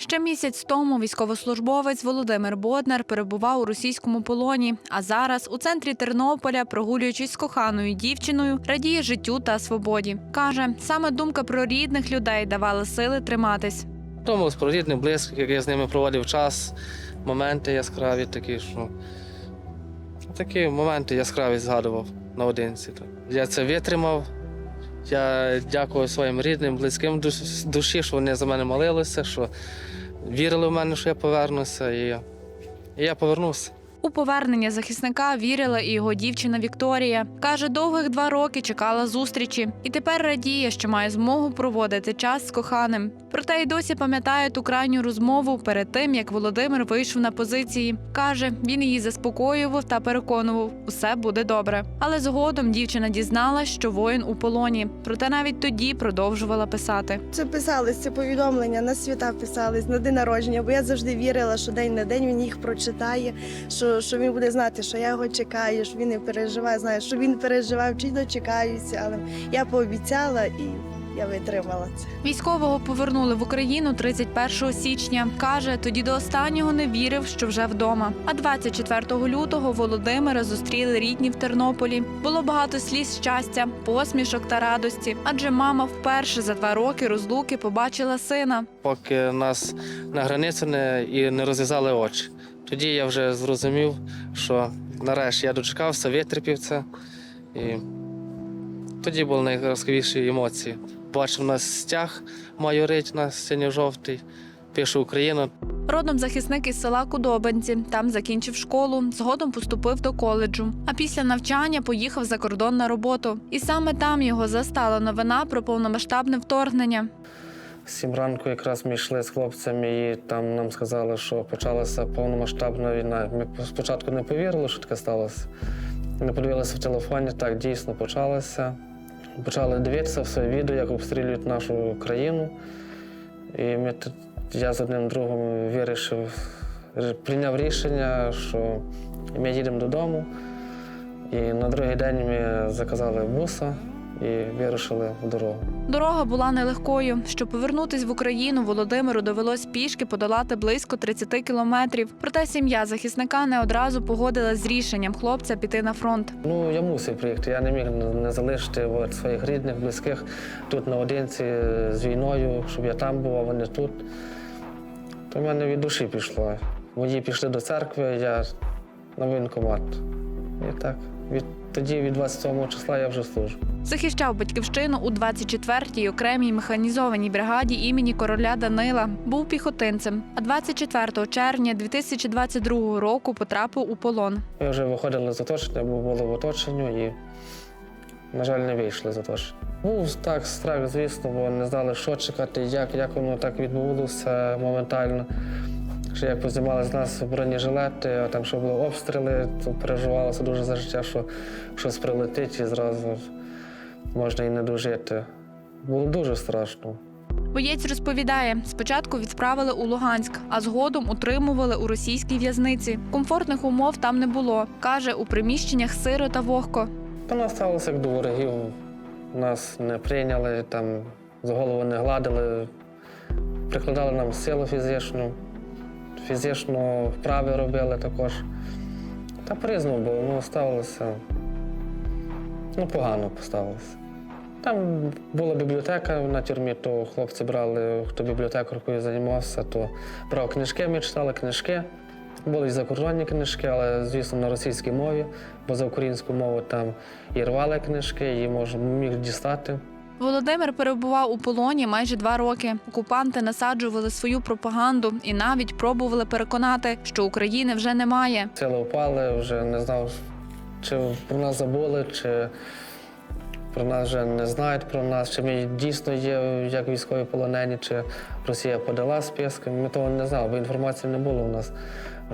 Ще місяць тому військовослужбовець Володимир Боднар перебував у російському полоні. А зараз у центрі Тернополя, прогулюючись з коханою дівчиною, радіє життю та свободі. каже, саме думка про рідних людей давала сили триматись. Тому про рідних, близьких, як я з ними проводив час, моменти яскраві такі, що такі моменти яскраві згадував наодинці. Я це витримав. Я дякую своїм рідним, близьким душі, що вони за мене молилися, що вірили в мене, що я повернуся, і, я повернувся. У повернення захисника вірила і його дівчина Вікторія. Каже, довгих два роки чекала зустрічі, і тепер радіє, що має змогу проводити час з коханим. Проте й досі пам'ятає ту крайню розмову перед тим, як Володимир вийшов на позиції. Каже, він її заспокоював та переконував, усе буде добре. Але згодом дівчина дізналась, що воїн у полоні. Проте навіть тоді продовжувала писати. Це писались, це повідомлення на свята писались, на день народження, бо я завжди вірила, що день на день він їх прочитає, що, що він буде знати, що я його чекаю, що він не переживає, знає, що він переживав, чи дочекаюся. Але я пообіцяла і я витримала це. Військового повернули в Україну 31 січня. Каже, тоді до останнього не вірив, що вже вдома. А 24 лютого Володимира зустріли рідні в Тернополі. Було багато сліз щастя, посмішок та радості. Адже мама вперше за два роки розлуки побачила сина. Поки нас на границю не, і не розв'язали очі. Тоді я вже зрозумів, що нарешті я дочекався, витерпів це. І тоді були найяскравіші емоції. Бачив нас стяг майорить на синьо-жовтий, пише Україна. Родом захисник із села Кудобинці. Там закінчив школу, згодом поступив до коледжу. А після навчання поїхав за кордон на роботу. І саме там його застала новина про повномасштабне вторгнення. Сім ранку якраз ми йшли з хлопцями, і там нам сказали, що почалася повномасштабна війна. Ми спочатку не повірили, що таке сталося. Ми подивилися в телефоні, так дійсно почалося. Почали дивитися все відео, як обстрілюють нашу країну. І ми, я з одним другом вирішив, прийняв рішення, що ми їдемо додому. І на другий день ми заказали буса і вирушили в дорогу. Дорога була нелегкою. Щоб повернутись в Україну, Володимиру довелось пішки подолати близько 30 кілометрів. Проте сім'я захисника не одразу погодилась з рішенням хлопця піти на фронт. Ну, я мусив приїхати. Я не міг не залишити своїх рідних, близьких тут наодинці з війною, щоб я там був, а вони тут. То в мене від душі пішло. Мої пішли до церкви, я на воєнкомат. І так, від, тоді, від 27 числа, я вже служу. Захищав батьківщину у 24-й окремій механізованій бригаді імені короля Данила. Був піхотинцем. А 24 червня 2022 року потрапив у полон. Ми вже виходили з оточення, бо були в оточенню і, на жаль, не вийшли з оточення. Був так страх, звісно, бо не знали, що чекати, як, як воно так відбулося моментально. Що як познімали з нас бронежилети, а там, що були обстріли, то переживалося дуже за життя, що щось прилетить і зразу можна і не дожити. Було дуже страшно. Боєць розповідає, спочатку відправили у Луганськ, а згодом утримували у російській в'язниці. Комфортних умов там не було. каже, у приміщеннях сиро та вогко. Та нас ставилося як до ворогів. Нас не прийняли, там з голову не гладили, прикладали нам силу фізичну, фізично вправи робили також. Та по-різному було, ну, ставилося. Ну, погано поставилося. Там була бібліотека на тюрмі, то хлопці брали, хто бібліотекаркою займався, то брав книжки, ми читали книжки. Були і закордонні книжки, але, звісно, на російській мові, бо за українську мову там і рвали книжки, і можна міг дістати. Володимир перебував у полоні майже два роки. Окупанти насаджували свою пропаганду і навіть пробували переконати, що України вже немає. Сили впали, вже не знав, чи про нас забули, чи про нас вже не знають про нас, чи ми дійсно є як військові полонені, чи Росія подала списки. Ми того не знали, бо інформації не було у нас.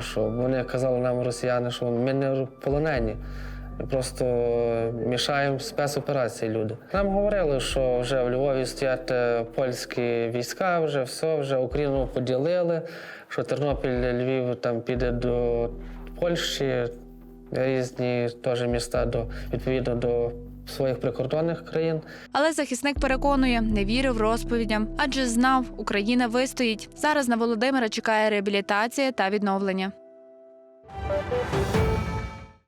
Що вони казали нам, росіяни, що ми не полонені. Просто мішаємо спецоперації люди. Нам говорили, що вже в Львові стоять е, польські війська, вже все, вже Україну поділили, що Тернопіль, Львів там піде до Польщі, різні теж міста до, відповідно до своїх прикордонних країн. Але захисник переконує, не вірив розповідям, адже знав, Україна вистоїть. Зараз на Володимира чекає реабілітація та відновлення.